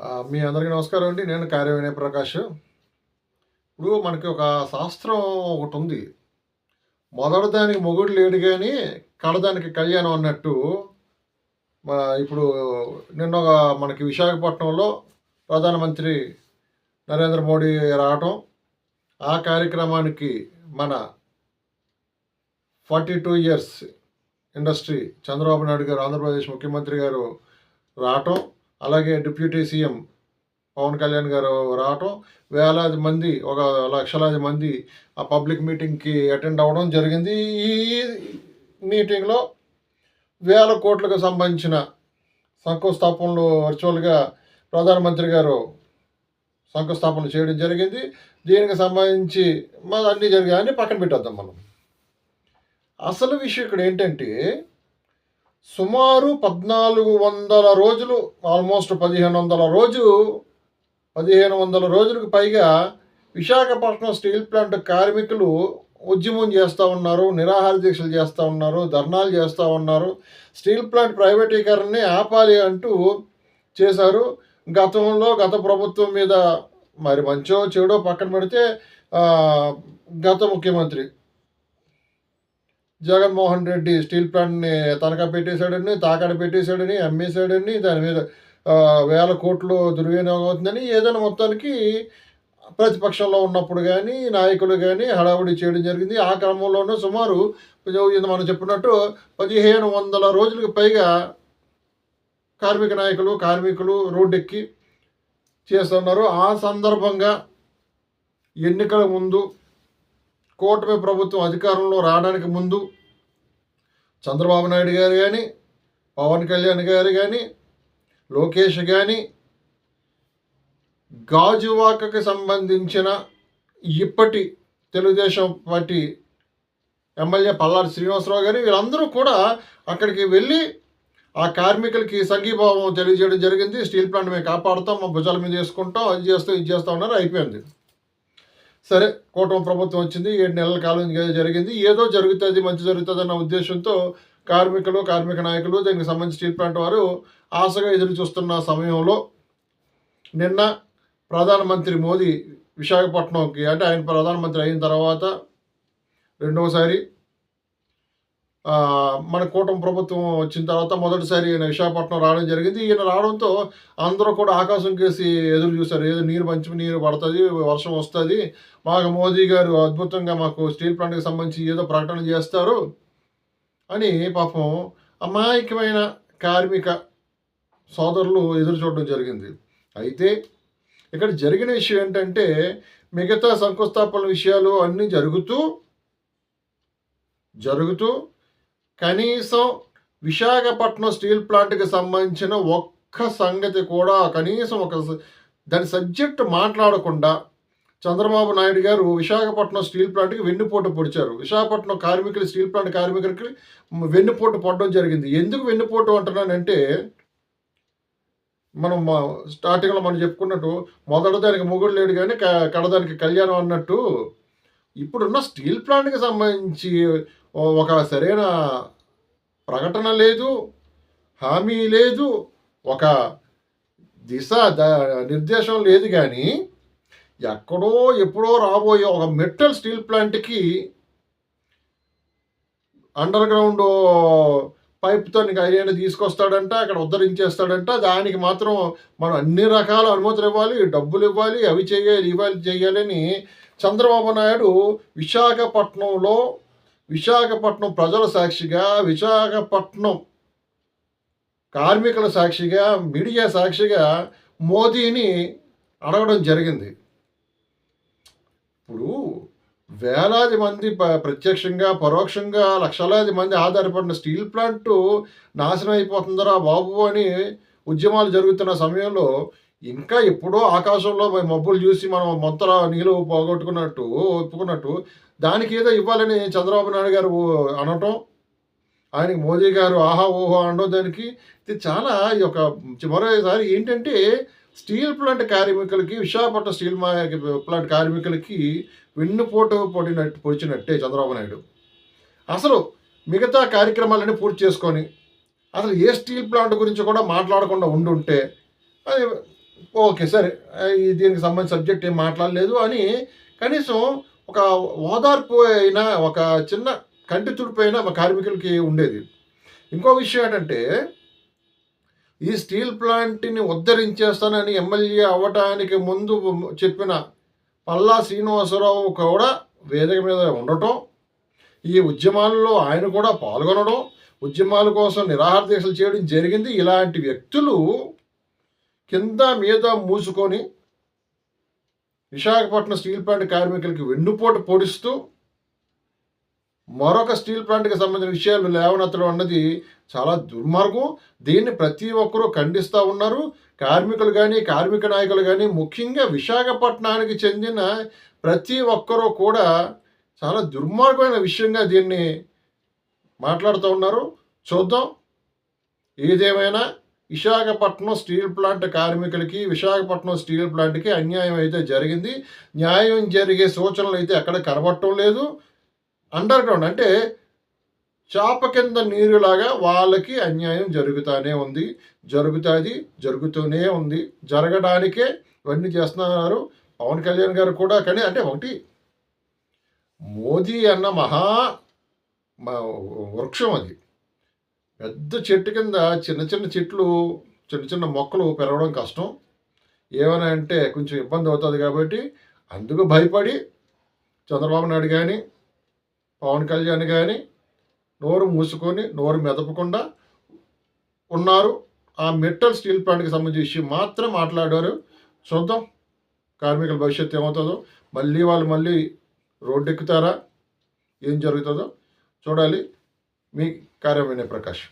మీ అందరికీ నమస్కారం అండి. నేను కార్య వినయ ప్రకాష్. ఇప్పుడు మనకి ఒక శాస్త్రం ఒకటి ఉంది. మొదటి దానికి మొగుడు లేడు కానీ కడదానికి కళ్యాణం అన్నట్టు మా ఇప్పుడు నిన్న ఒక మనకి విశాఖపట్నంలో ప్రధానమంత్రి నరేంద్ర మోడీ రావటం ఆ కార్యక్రమానికి మన forty two years industry Chandrababu Naidu గారు ఆంధ్రప్రదేశ్ ముఖ్యమంత్రి గారు రావటం అలాగే డిప్యూటీ సీఎం పవన్ కళ్యాణ్ గారు రావటం వేలాది మంది ఒక లక్షలాది మంది ఆ పబ్లిక్ మీటింగ్కి అటెండ్ అవ్వడం జరిగింది. ఈ మీటింగ్లో వేల కోట్లకు సంబంధించిన శంకుస్థాపనలు వర్చువల్గా ప్రధానమంత్రి గారు శంకుస్థాపన చేయడం జరిగింది. దీనికి సంబంధించి మన అన్నీ జరిగాయని పక్కన పెట్టేద్దాం మనం. అసలు విషయం ఇక్కడ ఏంటంటే సుమారు పద్నాలుగు వందల రోజులు ఆల్మోస్ట్ పదిహేను వందల రోజు పదిహేను వందల రోజులకు పైగా విశాఖపట్నం స్టీల్ ప్లాంట్ కార్మికులు ఉద్యమం చేస్తూ ఉన్నారు నిరాహార దీక్షలు చేస్తూ ఉన్నారు ధర్నాలు చేస్తూ ఉన్నారు. స్టీల్ ప్లాంట్ ప్రైవేటీకరణని ఆపాలి అంటూ చేశారు. గతంలో గత ప్రభుత్వం మీద మరి మంచో చెడో పక్కన పెడితే గత ముఖ్యమంత్రి జగన్మోహన్ రెడ్డి స్టీల్ ప్లాంట్ని తనఖా పెట్టేశాడని తాకడ పెట్టేశాడని అమ్మేశాడని దాని మీద వేల కోట్లు దుర్వినియోగం అవుతుందని ఏదైనా మొత్తానికి ప్రతిపక్షంలో ఉన్నప్పుడు కానీ నాయకులు కానీ హడావుడి చేయడం జరిగింది. ఆ క్రమంలోనే సుమారు ఇది మనం చెప్పినట్టు పదిహేను వందల రోజులకు పైగా కార్మిక నాయకులు కార్మికులు రోడ్డెక్కి చేస్తున్నారు. ఆ సందర్భంగా ఎన్నికల ముందు కూటమి ప్రభుత్వం అధికారంలో రావడానికి ముందు చంద్రబాబు నాయుడు గారు కానీ పవన్ కళ్యాణ్ గారు కానీ లోకేష్ కానీ గాజువాకకి సంబంధించిన ఇప్పటి తెలుగుదేశం పార్టీ ఎమ్మెల్యే పల్లారి శ్రీనివాసరావు గారు వీళ్ళందరూ కూడా అక్కడికి వెళ్ళి ఆ కార్మికులకి సంఘీభావం తెలియజేయడం జరిగింది. స్టీల్ ప్లాంట్ మేము కాపాడుతాం మా భుజాల మీద చేసుకుంటాం అది చేస్తాం ఇది చేస్తాం ఉన్నారు అయిపోయింది. సరే కూటమి ప్రభుత్వం వచ్చింది ఏడు నెలల కాలం ఇంకా జరిగింది. ఏదో జరుగుతుంది మంచి జరుగుతుంది అన్న ఉద్దేశంతో కార్మికులు కార్మిక నాయకులు దీనికి సంబంధించి స్టీల్ ప్లాంట్ వారు ఆశగా ఎదురు చూస్తున్న సమయంలో నిన్న ప్రధానమంత్రి మోదీ విశాఖపట్నంకి అంటే ఆయన ప్రధానమంత్రి అయిన తర్వాత రెండవసారి మన కూటమి ప్రభుత్వం వచ్చిన తర్వాత మొదటిసారి ఈయన విశాఖపట్నం రావడం జరిగింది. ఈయన రావడంతో అందరూ కూడా ఆకాశం కేసి ఎదురు చూశారు. ఏదో నీరు మంచి నీరు పడుతుంది వర్షం వస్తుంది. మాకు మోదీ గారు అద్భుతంగా మాకు స్టీల్ ప్లాంట్కి సంబంధించి ఏదో ప్రకటన చేస్తారు అని పాపం అమాయకమైన కార్మిక సోదరులు ఎదురు చూడడం జరిగింది. అయితే ఇక్కడ జరిగిన విషయం ఏంటంటే మిగతా శంకుస్థాపన విషయాలు అన్నీ జరుగుతూ జరుగుతూ కనీసం విశాఖపట్నం స్టీల్ ప్లాంట్కి సంబంధించిన ఒక్క సంగతి కూడా కనీసం ఒక దాని సబ్జెక్ట్ మాట్లాడకుండా చంద్రబాబు నాయుడు గారు విశాఖపట్నం స్టీల్ ప్లాంట్కి వెన్నుపోటు పొడిచారు. విశాఖపట్నం కార్మికులు స్టీల్ ప్లాంట్ కార్మికులకి వెన్నుపోటు పడడం జరిగింది. ఎందుకు వెన్నుపోటు అంటున్నానంటే మనం మా- స్టార్టింగ్లో మనం చెప్పుకున్నట్టు మొదట దానికి మొగుడు లేడు కానీ క- కడదానికి కళ్యాణం అన్నట్టు ఇప్పుడున్న స్టీల్ ప్లాంట్కి సంబంధించి ఒక సరైన ప్రకటన లేదు హామీ లేదు ఒక దిశ ద నిర్దేశం లేదు కానీ ఎక్కడో ఎప్పుడో రాబోయే ఒక మెటల్ స్టీల్ ప్లాంట్కి అండర్ గ్రౌండ్ పైప్తో నీకు ఆయన తీసుకొస్తాడంట అక్కడ ఉద్ధరించేస్తాడంట దానికి మాత్రం మనం అన్ని రకాల అనుమతులు ఇవ్వాలి డబ్బులు ఇవ్వాలి అవి చేయాలి ఇవ్వాలి చేయాలని చంద్రబాబు నాయుడు విశాఖపట్నంలో విశాఖపట్నం ప్రజల సాక్షిగా విశాఖపట్నం కార్మికుల సాక్షిగా మీడియా సాక్షిగా మోదీని అడగడం జరిగింది. ఇప్పుడు వేలాది మంది ప- ప్రత్యక్షంగా పరోక్షంగా లక్షలాది మంది ఆధారపడిన స్టీల్ ప్లాంట్ నాశనం అయిపోతుందరా బాబు అని ఉద్యమాలు జరుగుతున్న సమయంలో ఇంకా ఎప్పుడో ఆకాశంలో మబ్బులు చూసి మనం మొత్తం నీళ్ళు పోగొట్టుకున్నట్టు ఒప్పుకున్నట్టు దానికి ఏదో ఇవ్వాలని చంద్రబాబు నాయుడు గారు అనటం ఆయనకి మోదీ గారు ఆహా ఓహో అనడం దానికి ఇది చాలా ఈ యొక్క మరోసారి ఏంటంటే స్టీల్ ప్లాంట్ కార్మికులకి విశాఖపట్నం స్టీల్ ప్లాంట్ కార్మికులకి వెన్నుపోటు పొడినట్టు పొడిచినట్టే చంద్రబాబు నాయుడు. అసలు మిగతా కార్యక్రమాలన్నీ పూర్తి చేసుకొని అసలు ఏ స్టీల్ ప్లాంట్ గురించి కూడా మాట్లాడకుండా ఉండుంటే అది ఓకే సరే దీనికి సంబంధించిన సబ్జెక్ట్ ఏం మాట్లాడలేదు అని కనీసం ఒక ఓదార్పు అయినా ఒక చిన్న కంటి తుడుపు అయినా మా కార్మికులకి ఉండేది. ఇంకో విషయం ఏంటంటే ఈ స్టీల్ ప్లాంట్ని ఉద్ధరించేస్తానని ఎమ్మెల్యే అవ్వటానికి ముందు చెప్పిన పల్లా శ్రీనివాసరావు కూడా వేదిక మీద ఉండటం ఈ ఉద్యమాల్లో ఆయన కూడా పాల్గొనడం ఉద్యమాల కోసం నిరాహార దీక్షలు చేయడం జరిగింది. ఇలాంటి వ్యక్తులు కింద మీద మూసుకొని విశాఖపట్నం స్టీల్ ప్లాంట్ కార్మికులకి వెన్నుపోటు పొడిస్తూ మరొక స్టీల్ ప్లాంట్కి సంబంధించిన విషయాలు లేవనెత్తడం అన్నది చాలా దుర్మార్గం. దీన్ని ప్రతి ఒక్కరూ ఖండిస్తూ ఉన్నారు. కార్మికులు కానీ కార్మిక నాయకులు కానీ ముఖ్యంగా విశాఖపట్నానికి చెందిన ప్రతి ఒక్కరూ కూడా చాలా దుర్మార్గమైన విషయంగా దీన్ని మాట్లాడుతూ ఉన్నారు. చూద్దాం. ఏదేమైనా విశాఖపట్నం స్టీల్ ప్లాంట్ కార్మికులకి విశాఖపట్నం స్టీల్ ప్లాంట్కి అన్యాయం అయితే జరిగింది. న్యాయం జరిగే సూచనలు అయితే ఎక్కడ కనబడటం లేదు. అండర్ గ్రౌండ్ అంటే చాప కింద నీరులాగా వాళ్ళకి అన్యాయం జరుగుతూనే ఉంది. జరుగుతుంది జరుగుతూనే ఉంది. జరగడానికే ఇవన్నీ చేస్తున్నారు పవన్ కళ్యాణ్ గారు కూడా. కానీ అంటే ఒకటి మోదీ అన్న మహా వృక్షం అది. పెద్ద చెట్టు కింద చిన్న చిన్న చెట్లు చిన్న చిన్న మొక్కలు పెరగడం కష్టం. ఏమైనా అంటే కొంచెం ఇబ్బంది అవుతుంది కాబట్టి అందుకు భయపడి చంద్రబాబు నాయుడు కానీ పవన్ కళ్యాణ్ కానీ నోరు మూసుకొని నోరు మెదపకుండా ఉన్నారు. ఆ మెటల్ స్టీల్ ప్లాంట్కి సంబంధించి విషయం మాత్రం మాట్లాడారు. చూద్దాం. కార్మికుల భవిష్యత్తు ఏమవుతుందో. మళ్ళీ వాళ్ళు మళ్ళీ రోడ్డు ఎక్కుతారా? ఏం జరుగుతుందో చూడాలి. మీ కార్యమైన ప్రకాష్